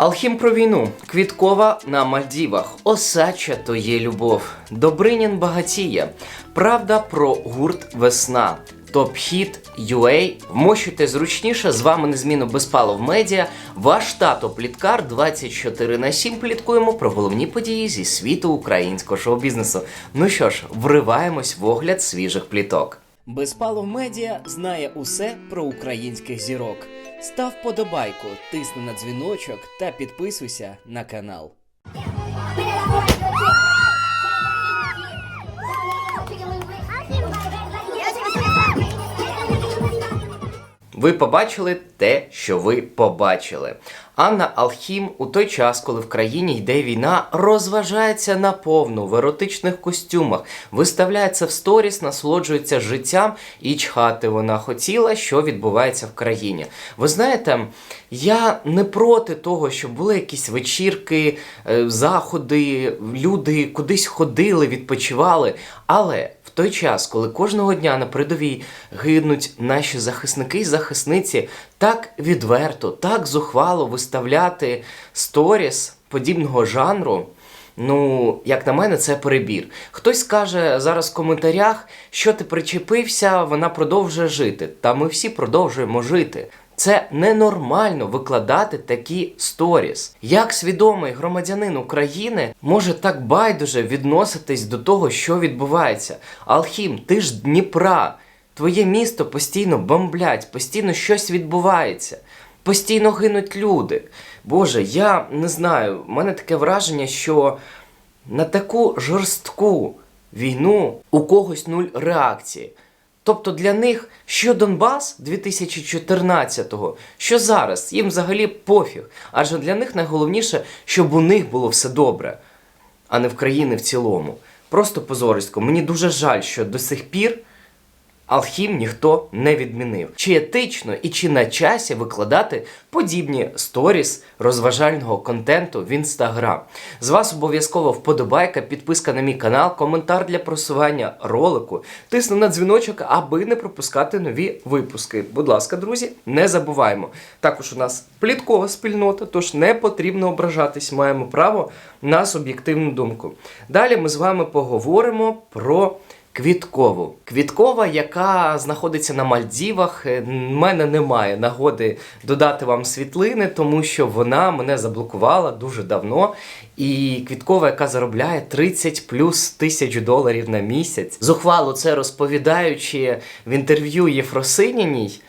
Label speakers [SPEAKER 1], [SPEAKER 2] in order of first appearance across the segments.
[SPEAKER 1] Алхім про війну. Квіткова на Мальдівах. Осача то є любов. Добринін багатіє. Правда про гурт Весна. Топ-хіт UA. Вмощуйте зручніше. З вами незмінно Безпалов Медіа. Ваш тато Пліткар 24 на 7 пліткуємо про головні події зі світу українського шоу-бізнесу. Ну що ж, вриваємось в огляд свіжих пліток. Безпалов Медіа знає усе про українських зірок. Став подобайку, тисни на дзвіночок та підписуйся на канал. Ви побачили те, що ви побачили. Анна Алхім у той час, коли в країні йде війна, розважається наповну в еротичних костюмах, виставляється в сторіс, насолоджується життям і чхати вона хотіла, що відбувається в країні. Ви знаєте, я не проти того, щоб були якісь вечірки, е, заходи, люди кудись ходили, відпочивали, але. В той час, коли кожного дня на передовій гинуть наші захисники і захисниці, так відверто, так зухвало виставляти сторіс подібного жанру. Ну, як на мене, це перебір. Хтось скаже зараз в коментарях, що ти причепився, вона продовжує жити. Та ми всі продовжуємо жити. Це ненормально викладати такі сторіс. Як свідомий громадянин України може так байдуже відноситись до того, що відбувається? Алхім, ти ж Дніпра. Твоє місто постійно бомблять, постійно щось відбувається, постійно гинуть люди. Боже, я не знаю, в мене таке враження, що на таку жорстку війну у когось нуль реакції. Тобто для них що Донбас 2014-го, що зараз, їм взагалі пофіг. Адже для них найголовніше, щоб у них було все добре, а не в країни в цілому. Просто позорисько. Мені дуже жаль, що до сих пір Алхім ніхто не відмінив. Чи етично і чи на часі викладати подібні сторіс розважального контенту в інстаграм. З вас обов'язково вподобайка, підписка на мій канал, коментар для просування ролику, тисни на дзвіночок, аби не пропускати нові випуски. Будь ласка, друзі, не забуваємо. Також у нас пліткова спільнота, тож не потрібно ображатись, маємо право на суб'єктивну думку. Далі ми з вами поговоримо про. Квіткову. Квіткова, яка знаходиться на Мальдівах. Е, В мене немає нагоди додати вам світлини, тому що вона мене заблокувала дуже давно. І Квіткова, яка заробляє 30 плюс тисяч доларів на місяць. Зухвало це розповідаючи в інтерв'ю Єфросиніній.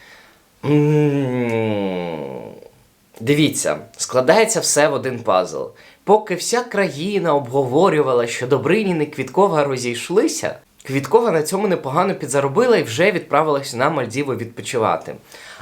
[SPEAKER 1] Дивіться, складається все в один пазл. Поки вся країна обговорювала, що Добринін і Квіткова розійшлися, Квіткова на цьому непогано підзаробила і вже відправилася на Мальдіви відпочивати.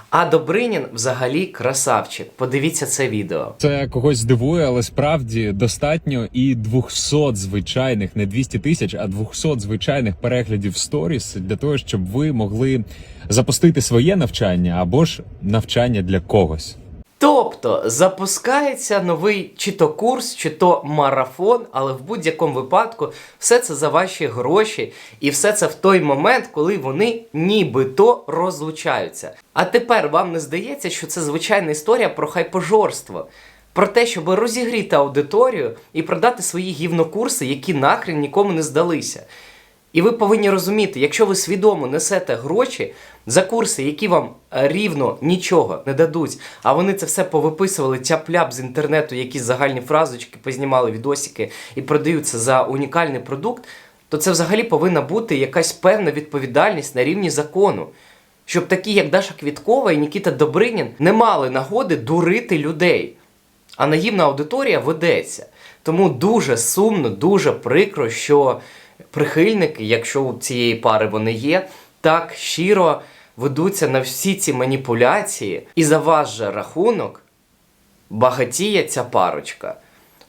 [SPEAKER 1] А Добринін взагалі красавчик. Подивіться це відео.
[SPEAKER 2] Це когось здивує, але справді достатньо і 200 звичайних, не 200 тисяч, а 200 звичайних переглядів сторіс для того, щоб ви могли запустити своє навчання або ж навчання для когось.
[SPEAKER 1] Тобто запускається новий чи то курс, чи то марафон, але в будь-якому випадку все це за ваші гроші, і все це в той момент, коли вони нібито розлучаються. А тепер вам не здається, що це звичайна історія про хайпожорство. Про те, щоб розігріти аудиторію і продати свої гівнокурси, які нахрен нікому не здалися. І ви повинні розуміти, якщо ви свідомо несете гроші за курси, які вам е, рівно нічого не дадуть, а вони це все повиписували тяп-ляп з інтернету, якісь загальні фразочки, познімали відосики і продаються за унікальний продукт, то це взагалі повинна бути якась певна відповідальність на рівні закону. Щоб такі, як Даша Квіткова і Нікіта Добринін, не мали нагоди дурити людей. А наївна аудиторія ведеться. Тому дуже сумно, дуже прикро, що прихильники, якщо у цієї пари вони є, так щиро ведуться на всі ці маніпуляції, і за ваш же рахунок багатіє ця парочка.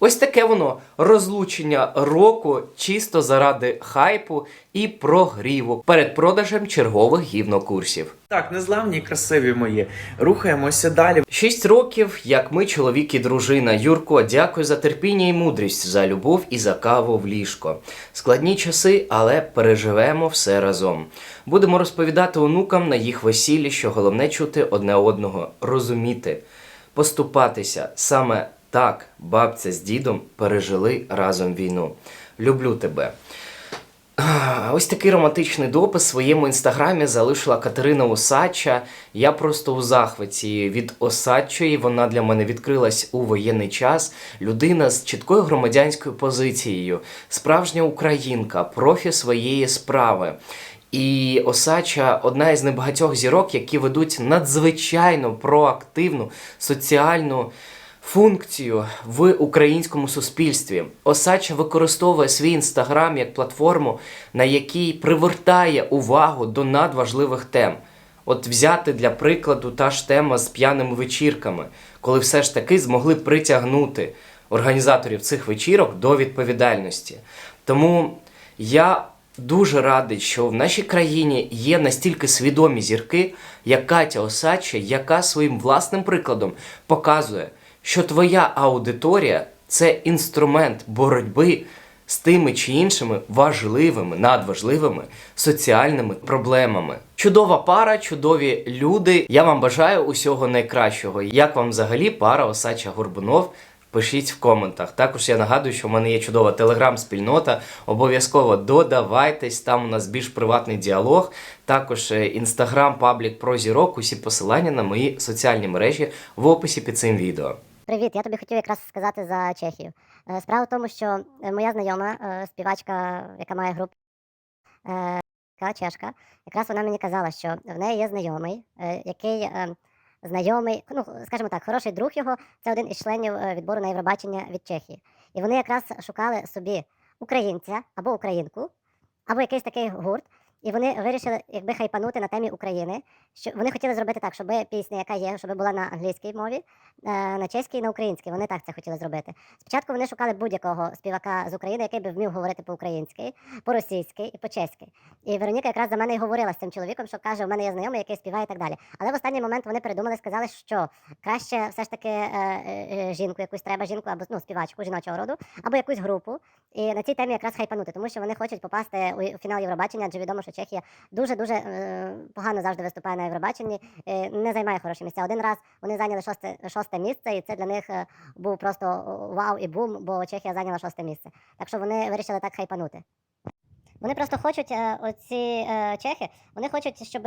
[SPEAKER 1] Ось таке воно розлучення року чисто заради хайпу і прогріву перед продажем чергових гівнокурсів.
[SPEAKER 3] Так, незламні красиві мої. Рухаємося далі.
[SPEAKER 1] Шість років, як ми, чоловік і дружина. Юрко, дякую за терпіння і мудрість, за любов і за каву в ліжко. Складні часи, але переживемо все разом. Будемо розповідати онукам на їх весіллі, що головне чути одне одного, розуміти, поступатися. Саме Так, бабця з дідом пережили разом війну. Люблю тебе. Ось такий романтичний допис в своєму інстаграмі залишила Катерина Осадча. Я просто у захваті від Осадчої. Вона для мене відкрилась у воєнний час. Людина з чіткою громадянською позицією, справжня українка, профі своєї справи. І Осача одна із небагатьох зірок, які ведуть надзвичайно проактивну соціальну функцію в українському суспільстві. Осача використовує свій інстаграм як платформу, на якій привертає увагу до надважливих тем. От взяти для прикладу та ж тема з п'яними вечірками, коли все ж таки змогли притягнути організаторів цих вечірок до відповідальності. Тому я дуже радий, що в нашій країні є настільки свідомі зірки, як Катя Осадча, яка своїм власним прикладом показує, що твоя аудиторія це інструмент боротьби з тими чи іншими важливими, надважливими соціальними проблемами. Чудова пара, чудові люди. Я вам бажаю усього найкращого. Як вам взагалі пара Осача Горбунов? Пишіть в коментах. Також я нагадую, що в мене є чудова телеграм-спільнота. Обов'язково додавайтесь, там у нас більш приватний діалог. Також інстаграм, паблік про зірок. Усі посилання на мої соціальні мережі в описі під цим відео.
[SPEAKER 4] Привіт, я тобі хотів якраз сказати за Чехію. Е, Справа в тому, що е, моя знайома, е, співачка, яка має групу чешка, якраз вона мені казала, що в неї є знайомий, який знайомий, ну скажімо так, хороший друг його, це один із членів відбору на Євробачення від Чехії. І вони якраз шукали собі українця або українку, або якийсь такий гурт. І вони вирішили, якби хайпанути на темі України. Що вони хотіли зробити так, щоб пісня, яка є, щоб була на англійській мові, е, на чеській і на українській. Вони так це хотіли зробити. Спочатку вони шукали будь-якого співака з України, який би вмів говорити по-українськи, по-російськи і по-чеськи. І Вероніка якраз за мене і говорила з цим чоловіком, що каже, у мене є знайомий, який співає і так далі. Але в останній момент вони передумали, сказали, що краще все ж таки е, е, жінку, якусь треба жінку або ну, співачку жіночого роду, або якусь групу. І на цій темі якраз хайпанути, тому що вони хочуть попасти у фінал Євробачення, адже відомо, що Чехія дуже дуже е, погано завжди виступає на Євробаченні, е, не займає хороші місця. Один раз вони зайняли шосте, шосте місце, і це для них е, був просто вау і бум, бо Чехія зайняла шосте місце. Так що вони вирішили так хайпанути. Вони просто хочуть, оці чехи, вони хочуть, щоб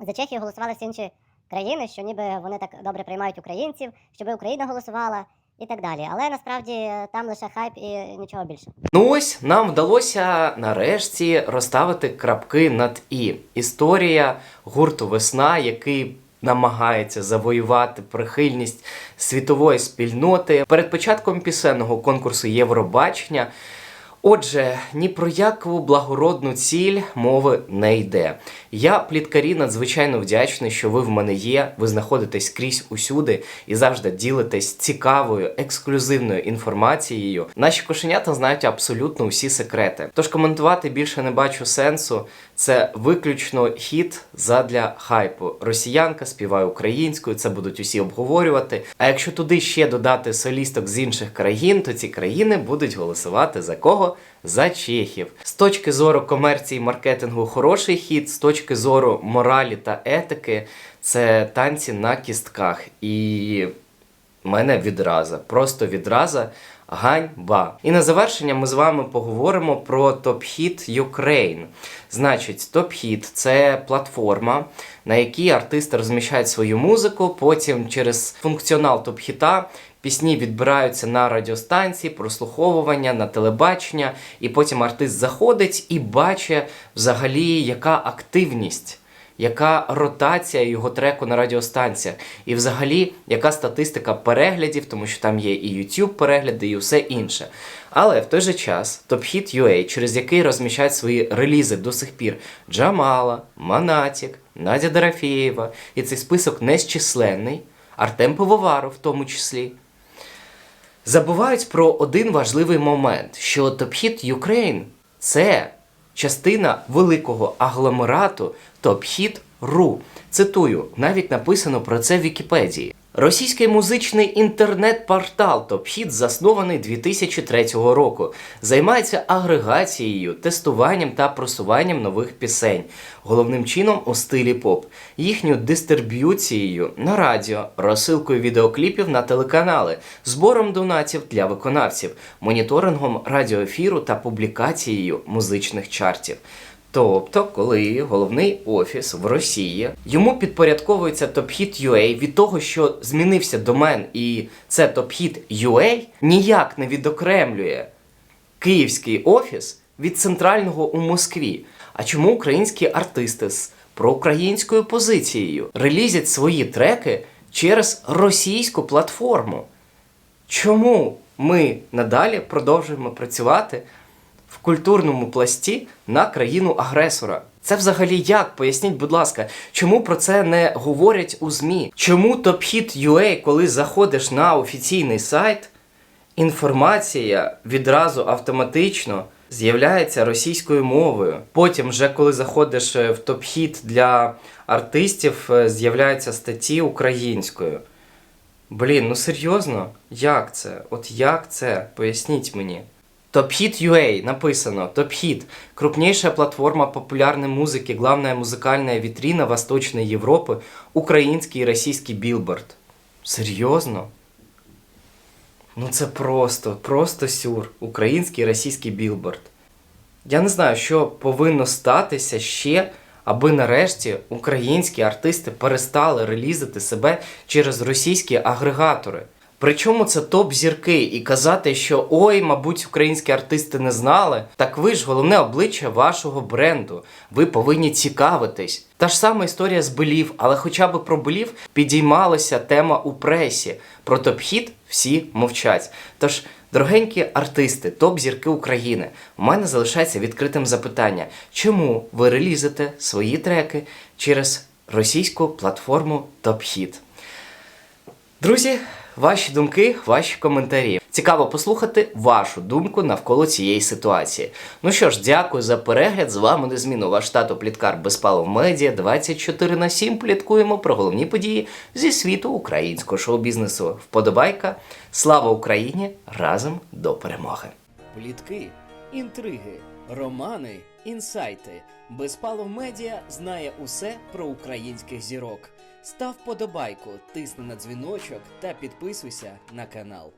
[SPEAKER 4] за Чехію голосували всі інші країни, що ніби вони так добре приймають українців, щоб Україна голосувала і так далі. Але насправді е, там лише хайп і нічого більше.
[SPEAKER 1] Ну ось нам вдалося нарешті розставити крапки над і. Історія гурту Весна, який намагається завоювати прихильність світової спільноти перед початком пісенного конкурсу Євробачення. Отже, ні про яку благородну ціль мови не йде. Я, пліткарі, надзвичайно вдячний, що ви в мене є. Ви знаходитесь скрізь усюди і завжди ділитесь цікавою, ексклюзивною інформацією. Наші кошенята знають абсолютно усі секрети. Тож коментувати більше не бачу сенсу. Це виключно хід задля хайпу. Росіянка співає українською, це будуть усі обговорювати. А якщо туди ще додати солісток з інших країн, то ці країни будуть голосувати за кого? За чехів. З точки зору комерції маркетингу хороший хід, з точки зору моралі та етики, це танці на кістках. І мене відраза, просто відраза. Ганьба. І на завершення ми з вами поговоримо про топ-хіт Ukraine. Значить, топ-хіт це платформа, на якій артисти розміщають свою музику. Потім через функціонал топ-хіта пісні відбираються на радіостанції, прослуховування, на телебачення, і потім артист заходить і бачить взагалі, яка активність яка ротація його треку на радіостанціях, і взагалі яка статистика переглядів, тому що там є і YouTube перегляди, і все інше. Але в той же час Top Hit.ua, через який розміщають свої релізи до сих пір Джамала, Манатік, Надя Дорофєєва, і цей список незчисленний, Артем Пивоваров в тому числі. Забувають про один важливий момент, що Топхід Юкрейн – це частина великого агломерату Топхід Ру. Цитую, навіть написано про це в Вікіпедії. Російський музичний інтернет-портал TopHit заснований 2003 року. Займається агрегацією, тестуванням та просуванням нових пісень, головним чином у стилі поп, їхньою дистриб'юцією на радіо, розсилкою відеокліпів на телеканали, збором донатів для виконавців, моніторингом радіоефіру та публікацією музичних чартів. Тобто, коли головний офіс в Росії йому підпорядковується TopHit.ua від того, що змінився домен, і це TopHit.ua, ніяк не відокремлює київський офіс від центрального у Москві. А чому українські артисти з проукраїнською позицією релізять свої треки через російську платформу? Чому ми надалі продовжуємо працювати в культурному пласті на країну агресора? Це взагалі як? Поясніть, будь ласка, чому про це не говорять у ЗМІ? Чому TopHit.ua, коли заходиш на офіційний сайт, інформація відразу автоматично з'являється російською мовою. Потім, вже коли заходиш е, в топ-хіт для артистів, е, з'являються статті українською. Блін, ну серйозно? Як це? От як це? Поясніть мені. TopHit.ua написано TopHit – крупнейшая платформа популярной музыки, главная музыкальная витрина Восточной Европы, украинский и российский билборд. Серйозно? Ну це просто, просто сюр. Український і російський білборд. Я не знаю, що повинно статися ще, аби нарешті українські артисти перестали релізити себе через російські агрегатори. Причому це топ-зірки, і казати, що ой, мабуть, українські артисти не знали. Так ви ж головне обличчя вашого бренду. Ви повинні цікавитись. Та ж сама історія з Белів, але хоча б про Белів підіймалася тема у пресі. Про топ-хіт всі мовчать. Тож, дорогенькі артисти, топ-зірки України, у мене залишається відкритим запитання: чому ви релізите свої треки через російську платформу TopHit? Друзі, ваші думки, ваші коментарі. Цікаво послухати вашу думку навколо цієї ситуації. Ну що ж, дякую за перегляд. З вами незмінно ваш тато Пліткар Безпалов Медіа 24 на 7 пліткуємо про головні події зі світу українського шоу-бізнесу. Вподобайка. Слава Україні! Разом до перемоги! Плітки, інтриги, романи, інсайти. Безпалов Медіа знає усе про українських зірок. Став подобайку, тисни на дзвіночок та підписуйся на канал.